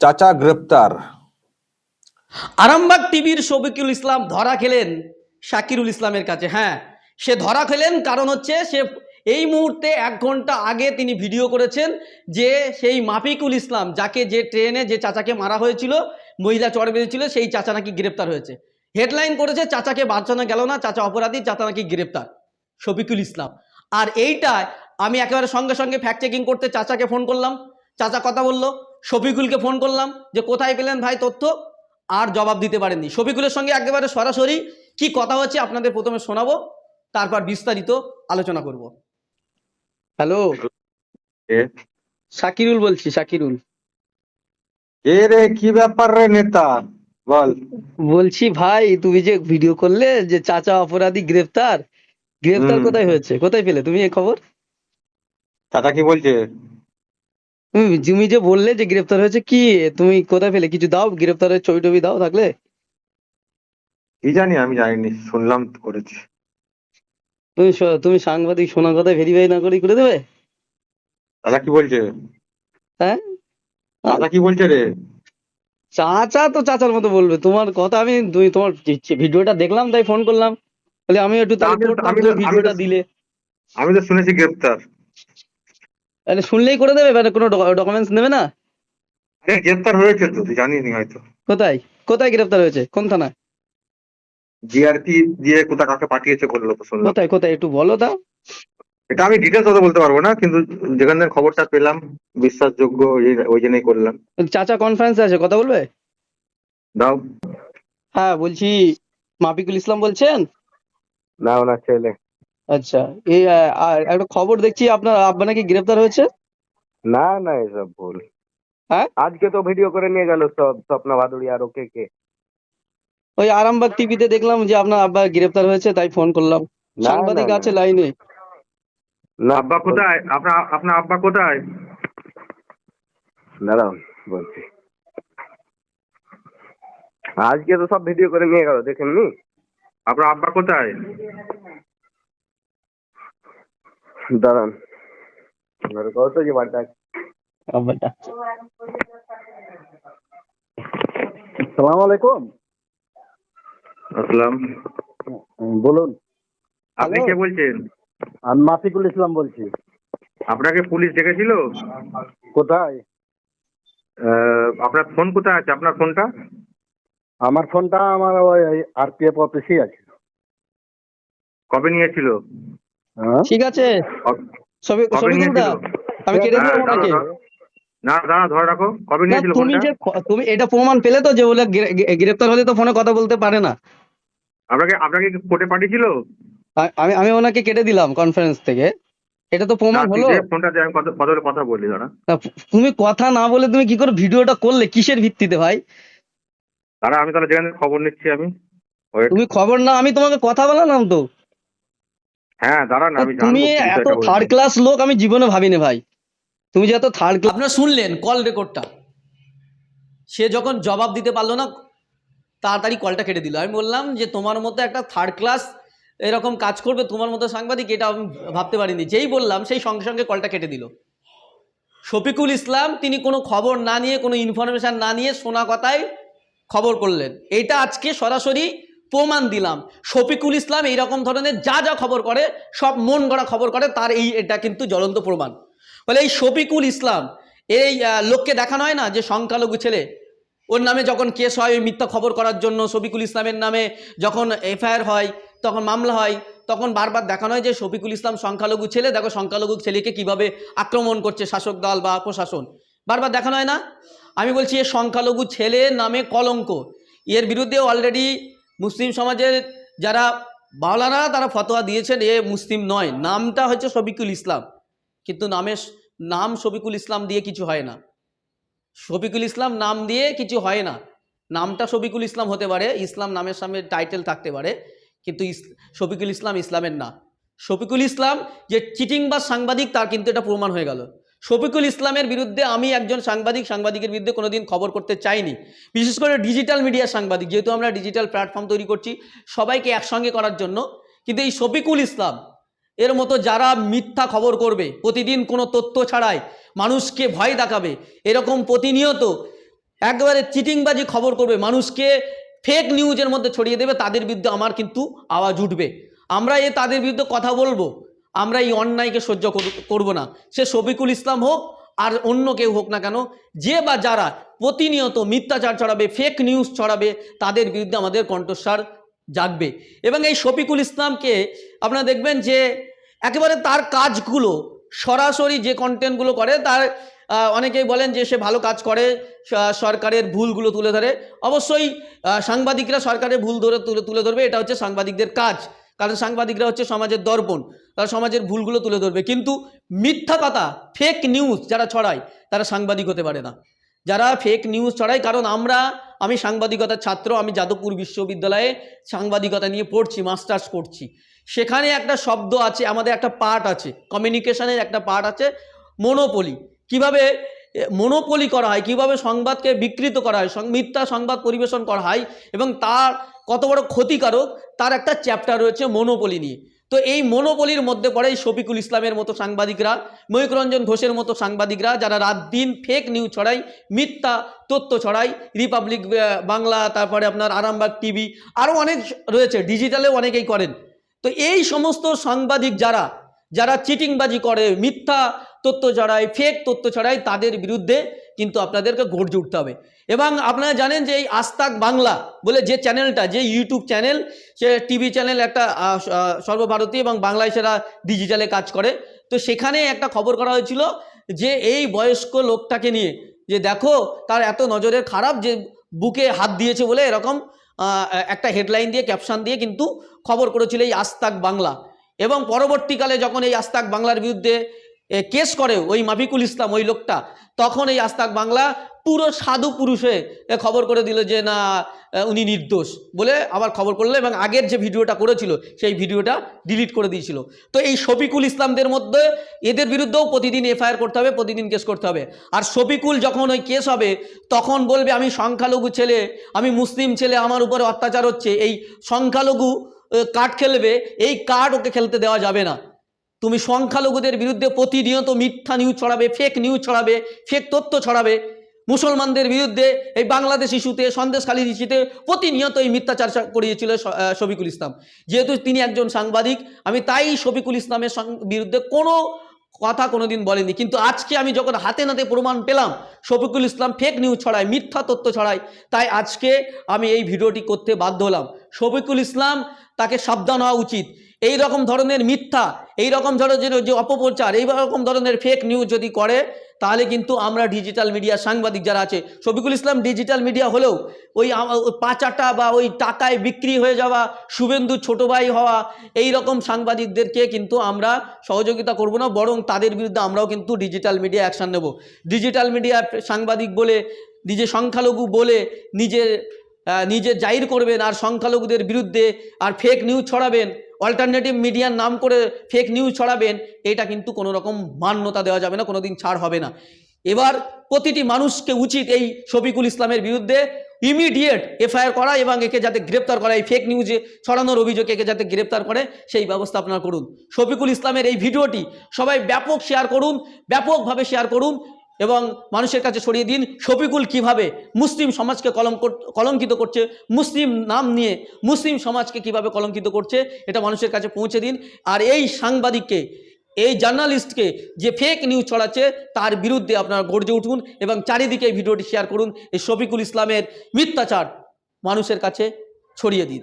চাচা গ্রেপ্তার। আরামবাগ টিভির শফিকুল ইসলাম ধরা খেলেন শাকিরুল ইসলামের কাছে। হ্যাঁ সে ধরা খেলেন কারণ হচ্ছে সে এই মুহূর্তে এক ঘণ্টা আগে তিনি ভিডিও করেছেন যে সেই মাফিকুল ইসলাম, যাকে যে ট্রেনে যে চাচাকে মারা হয়েছিল, মহিলা চড় বেঁধেছিল, সেই চাচা নাকি গ্রেপ্তার হয়েছে। হেডলাইন করেছে, চাচাকে বাঁচানো গেল না, চাচা অপরাধী, চাচা নাকি গ্রেপ্তার, শফিকুল ইসলাম। আর এইটায় আমি একেবারে সঙ্গে সঙ্গে ফ্যাক্ট চেকিং করতে চাচাকে ফোন করলাম। চাচা কথা বলল শফিকুলকে ফোন করলাম যে কোথায় পেলেন ভাই তথ্য? আর জবাব দিতে পারেননি। শফিকুলের সঙ্গে একেবারে সরাসরি কি কথা হচ্ছে আপনাদের প্রথমে শোনাবো তারপর বিস্তারিত আলোচনা করব। হ্যালো কে? শাকিরুল বলছি শাকিরুল। এ রে কি ব্যাপার রে নেতা? বল। বলছি ভাই তুমি যে ভিডিও করলে যে চাচা অপরাধী গ্রেফতার গ্রেফতার কোথায় হয়েছে? কোথায় পেলে? তুমি এই খবর? চাচা কি বলছে? তুমি তুমি যে বললে যে গ্রেফতার হয়েছে কি? তুমি কোথায় পেলে কিছু দাও? গ্রেফতারের ছবি টবি দাও থাকলে? কি জানি আমি জানিনি। শুনলাম করেছি। তুমি তুমি সাংবাদিক শোনা কথা ভেরিফাই না করে করে দেবে? চাচা কি বলছে? হ্যাঁ? চাচা কি বলছে রে? চাচা তো চাচার মতো বলবে। তোমার কথা আমি তুমি তোমার ভিডিওটা দেখলাম তাই ফোন করলাম। বলে আমি একটু তাহলে ভিডিওটা দিলে। আমি তো শুনেছি গ্রেপ্তার। তাহলে শুনলেই করে দেবে মানে কোনো ডকুমেন্টস নেবে না? আরে গ্রেপ্তার হয়েছে তো তুই জানিস নি হয়তো। কোথায়? কোথায় গ্রেফতার হয়েছে? কোন থানায়? জিআরপি দিয়ে কোথা কাকে পাঠিয়েছে বলল তো শুনলাম। কোথায় কোথায়? একটু বলো দাও। এটা আমি ডিটেলস অত বলতে পারব না কিন্তু যেখান থেকে খবরটা পেলাম বিশ্বাসযোগ্য ওই- ওই জন্যই করলাম। চাচা কনফারেন্সে আছে কথা বলবে? দাও। হ্যাঁ বলছি মাফিকুল ইসলাম বলছেন? না ওনার ছেলে। আচ্ছা এই আর একটা খবর দেখছি আপনার আব্বা নাকি গ্রেফতার হয়েছে? না না এসব ভুল। হ্যাঁ? আজকে তো ভিডিও করে নিয়ে গেল সব স্বপ্না ভাদুড়ি আর ওকে কে। ওই আরামবাগ টিভিতে দেখলাম যে আপনার আব্বা গ্রেফতার হয়েছে তাই ফোন করলাম। সাংবাদিক আছে লাইনে। না আব্বা কোথায়? আপনার আপনার আব্বা কোথায়? দাঁড়াও বলছি। আজকে তো সব ভিডিও করে নিয়ে গেল দেখেননি? আপনার আব্বা কোথায়? দাঁড়ান। কত যে বাড়িটা সালাম আলাইকুম। আসসালাম। বলুন। আপনি কে বলছেন? আমি মাফিকুল ইসলাম বলছি। আপনাকে পুলিশ ডেকেছিল? কোথায়? আহ, আপনার ফোন কোথায় আছে? আপনার ফোনটা? আমার ফোনটা আমার ওই আরপিএফ অফিসেই আছে। কবে নিয়েছিল? ঠিক আছে। আমি কেটে হ্যাঁ, ওনাকে না দাঁড়া ধরে রাখো। কবে নিয়েছিল তুমি যে তুমি এটা প্রমাণ পেলে তো যে বলে গ্রেফতার হলে তো ফোনে কথা বলতে পারে না। আপনাকে আপনাকে কোর্টে পাঠিয়েছিল? আমি আমি ওনাকে কেটে দিলাম কনফারেন্স থেকে। এটা তো প্রমাণ হলো। ফোনটা আমি কথা কথা বলে কথা বলি দাঁড়া। তুমি কথা না বলে তুমি কি করে ভিডিওটা করলে? কিসের ভিত্তিতে ভাই? দাঁড়া আমি তাহলে যেখানে খবর নিচ্ছি আমি। তুমি খবর না আমি তোমাকে কথা বলালাম তো। হ্যাঁ দাঁড়া না আমি তুমি এত থার্ড ক্লাস লোক আমি জীবনে ভাবিনি ভাই। তুমি যে এত থার্ড ক্লাস আপনারা শুনলেন কল রেকর্ডটা সে যখন জবাব দিতে পারল না তাড়াতাড়ি কলটা কেটে দিল। আমি বললাম যে তোমার মতো একটা থার্ড ক্লাস এরকম কাজ করবে তোমার মতো সাংবাদিক এটা আমি ভাবতে পারিনি। যেই বললাম সেই সঙ্গে সঙ্গে কলটা কেটে দিল। শফিকুল ইসলাম তিনি কোনো খবর না নিয়ে কোনো ইনফরমেশন না নিয়ে শোনা কথায় খবর করলেন। এটা আজকে সরাসরি প্রমাণ দিলাম। শফিকুল ইসলাম এইরকম ধরনের যা যা খবর করে, সব মন গড়া খবর করে, তার এই এটা কিন্তু জ্বলন্ত প্রমাণ। বলে এই শফিকুল ইসলাম, এই লোককে দেখানো হয় না যে সংখ্যালঘু ছেলে? ওর নামে যখন কেস হয় ওই মিথ্যা খবর করার জন্য, শফিকুল ইসলামের নামে যখন এফআইআর হয়, তখন মামলা হয়, তখন বারবার দেখানো হয় যে শফিকুল ইসলাম সংখ্যালঘু ছেলে? দেখো সংখ্যালঘু ছেলেকে কীভাবে আক্রমণ করছে শাসক দল বা প্রশাসন। বারবার দেখানো হয় না? আমি বলছি এ সংখ্যালঘু ছেলে নামে কলঙ্ক। এর বিরুদ্ধে অলরেডি মুসলিম সমাজের যারা বাওলারা তারা ফতোয়া দিয়েছেন এ মুসলিম নয়। নামটা হচ্ছে শফিকুল ইসলাম। কিন্তু নামের নাম শফিকুল ইসলাম দিয়ে কিছু হয় না। শফিকুল ইসলাম নাম দিয়ে কিছু হয় না। নামটা শফিকুল ইসলাম হতে পারে, ইসলাম নামের সামনে টাইটেল থাকতে পারে, কিন্তু শফিকুল ইসলাম ইসলামের না। শফিকুল ইসলাম যে চিটিং বা সাংবাদিক, তার কিন্তু এটা প্রমাণ হয়ে গেল। শফিকুল ইসলামের বিরুদ্ধে আমি একজন সাংবাদিক, সাংবাদিকের বিরুদ্ধে কোনোদিন খবর করতে চাইনি। বিশেষ করে ডিজিটাল মিডিয়া সাংবাদিক, যেহেতু আমরা ডিজিটাল প্ল্যাটফর্ম তৈরি করছি, সবাইকে একসঙ্গে করার জন্য। কিন্তু এই শফিকুল ইসলাম, এর মতো যারা মিথ্যা খবর করবে, প্রতিদিন কোনো তথ্য ছাড়াই মানুষকে ভয় দেখাবে, এরকম প্রতিনিয়ত একবারে চিটিংবাজি খবর করবে, মানুষকে ফেক নিউজের মধ্যে ছড়িয়ে দেবে, তাদের বিরুদ্ধে আমার কিন্তু আওয়াজ উঠবে। আমরা এ তাদের বিরুদ্ধে কথা বলব। আমরা এই অন্যায়কে সহ্য কর- করব না। সে শফিকুল ইসলাম হোক আর অন্য কেউ হোক না কেন, যে বা যারা প্রতিনিয়ত মিথ্যাচার ছড়াবে ফেক নিউজ ছড়াবে, তাদের বিরুদ্ধে আমাদের কণ্ঠস্বর জাগবে। এবং এই শফিকুল ইসলামকে আপনারা দেখবেন যে একেবারে তার কাজগুলো, সরাসরি যে কন্টেন্টগুলো করে, তার অনেকেই বলেন যে সে ভালো কাজ করে সরকারের ভুলগুলো তুলে ধরে। অবশ্যই সাংবাদিকরা সরকারের ভুল ধরে, তুলে তুলে ধরবে, এটা হচ্ছে সাংবাদিকদের কাজ। কারণ সাংবাদিকরা হচ্ছে সমাজের দর্পণ, তারা সমাজের ভুলগুলো তুলে ধরবে। কিন্তু মিথ্যা কথা ফেক নিউজ যারা ছড়ায়, তারা সাংবাদিক হতে পারে না। যারা ফেক নিউজ ছড়ায়, কারণ আমরা, আমি সাংবাদিকতার ছাত্র, আমি যাদবপুর বিশ্ববিদ্যালয়ে সাংবাদিকতা নিয়ে পড়ছি মাস্টার্স করছি। সেখানে একটা শব্দ আছে, আমাদের একটা পার্ট আছে কমিউনিকেশনের একটা পার্ট আছে মনোপলি কীভাবে মনোপলি করা হয়, কীভাবে সংবাদকে বিকৃত করা হয় মিথ্যা সংবাদ পরিবেশন করা হয় এবং তার কত বড় ক্ষতিকারক, তার একটা চ্যাপ্টার রয়েছে মনোপলি নিয়ে। তো এই মনোপলির মধ্যে পড়ে শফিকুল ইসলামের মতো সাংবাদিকরা ময়ূকরঞ্জন ঘোষের মতো সাংবাদিকরা, যারা রাত দিন ফেক নিউজ ছড়ায়, মিথ্যা তথ্য ছড়ায় রিপাবলিক বাংলা, তারপরে আপনার আরামবাগ টিভি আরও অনেক রয়েছে ডিজিটালেও অনেকেই করেন। তো এই সমস্ত সাংবাদিক যারা যারা চিটিংবাজি করে, মিথ্যা তথ্য ছড়ায় ফেক তথ্য ছড়ায় তাদের বিরুদ্ধে কিন্তু আপনাদেরকে গর্জে উঠতে হবে। এবং আপনারা জানেন যে এই আস্তাক বাংলা বলে যে চ্যানেলটা যে ইউটিউব চ্যানেল সে টিভি চ্যানেল একটা সর্বভারতীয় এবং বাংলায় সেরা ডিজিটালে কাজ করে। তো সেখানে একটা খবর করা হয়েছিল যে এই বয়স্ক লোকটাকে নিয়ে, যে দেখো তার এত নজরের খারাপ যে বুকে হাত দিয়েছে বলে এরকম একটা হেডলাইন দিয়ে ক্যাপশন দিয়ে কিন্তু খবর করেছিল এই আস্তাক বাংলা। এবং পরবর্তীকালে যখন এই আস্তাক বাংলার বিরুদ্ধে কেস করে ওই মাফিকুল ইসলাম, ওই লোকটা। তখন এই আস্তাক বাংলা পুরো সাধু পুরুষে খবর করে দিল যে, না উনি নির্দোষ। বলে আবার খবর করল এবং আগের যে ভিডিওটা করেছিল, সেই ভিডিওটা ডিলিট করে দিয়েছিল। তো এই শফিকুল ইসলামদের মধ্যে এদের বিরুদ্ধেও প্রতিদিন এফআইআর করতে হবে, প্রতিদিন কেস করতে হবে। আর শফিকুল যখন ওই কেস হবে, তখন বলবে, আমি সংখ্যালঘু ছেলে, আমি মুসলিম ছেলে, আমার উপরে অত্যাচার হচ্ছে, এই সংখ্যালঘু কার্ড খেলবে, এই কার্ড ওকে খেলতে দেওয়া যাবে না। তুমি সংখ্যালঘুদের বিরুদ্ধে প্রতিনিয়ত মিথ্যা নিউজ ছড়াবে ফেক নিউজ ছড়াবে ফেক তথ্য ছড়াবে। মুসলমানদের বিরুদ্ধে এই বাংলাদেশ ইস্যুতে সন্দেশখালীর ইস্যুতে প্রতিনিয়ত এই মিথ্যাচার করিয়েছিল শফিকুল ইসলাম। যেহেতু তিনি একজন সাংবাদিক, আমি তাই শফিকুল ইসলামের বিরুদ্ধে কোনো কথা কোনোদিন বলেনি কিন্তু আজকে আমি যখন হাতে নাতে প্রমাণ পেলাম, শফিকুল ইসলাম ফেক নিউজ ছড়ায়, মিথ্যা তথ্য ছড়ায়, তাই আজকে আমি এই ভিডিওটি করতে বাধ্য হলাম। শফিকুল ইসলাম তাকে সাবধান হওয়া উচিত। এই রকম ধরনের মিথ্যা এই রকম ধরনের যে অপপ্রচার এই রকম ধরনের ফেক নিউজ যদি করে, তাহলে কিন্তু আমরা ডিজিটাল মিডিয়া সাংবাদিক যারা আছে, শফিকুল ইসলাম ডিজিটাল মিডিয়া হলেও ওই পাচাটা বা ওই টাকায় বিক্রি হয়ে যাওয়া, শুভেন্দু ছোট ভাই হওয়া এই রকম সাংবাদিকদেরকে কিন্তু আমরা সহযোগিতা করব না, বরং তাদের বিরুদ্ধে আমরাও কিন্তু ডিজিটাল মিডিয়া অ্যাকশন নেব। ডিজিটাল মিডিয়া সাংবাদিক বলে, নিজে সংখ্যালঘু বলে নিজের নিজে জাহির করবেন, আর সংখ্যালঘুদের বিরুদ্ধে আর ফেক নিউজ ছড়াবেন অল্টারনেটিভ মিডিয়ার নাম করে ফেক নিউজ ছড়াবেন, এটা কিন্তু কোনো রকম মান্যতা দেওয়া যাবে না কোনো দিন ছাড় হবে না। এবার প্রতিটি মানুষকে উচিত এই শফিকুল ইসলামের বিরুদ্ধে ইমিডিয়েট এফআইআর করা এবং একে যাতে গ্রেপ্তার করা, এই ফেক নিউজে ছড়ানোর অভিযোগ একে যাতে গ্রেপ্তার করে, সেই ব্যবস্থা আপনারা করুন। শফিকুল ইসলামের এই ভিডিওটি সবাই ব্যাপক শেয়ার করুন, ব্যাপকভাবে শেয়ার করুন এবং মানুষের কাছে ছড়িয়ে দিন শফিকুল কীভাবে মুসলিম সমাজকে কলম কলঙ্কিত করছে, মুসলিম নাম নিয়ে মুসলিম সমাজকে কীভাবে কলঙ্কিত করছে, এটা মানুষের কাছে পৌঁছে দিন। আর এই সাংবাদিককে, এই জার্নালিস্টকে যে ফেক নিউজ ছড়াচ্ছে, তার বিরুদ্ধে আপনারা গর্জে উঠুন এবং চারিদিকে ভিডিওটি শেয়ার করুন। এই শফিকুল ইসলামের মিথ্যাচার মানুষের কাছে ছড়িয়ে দিন।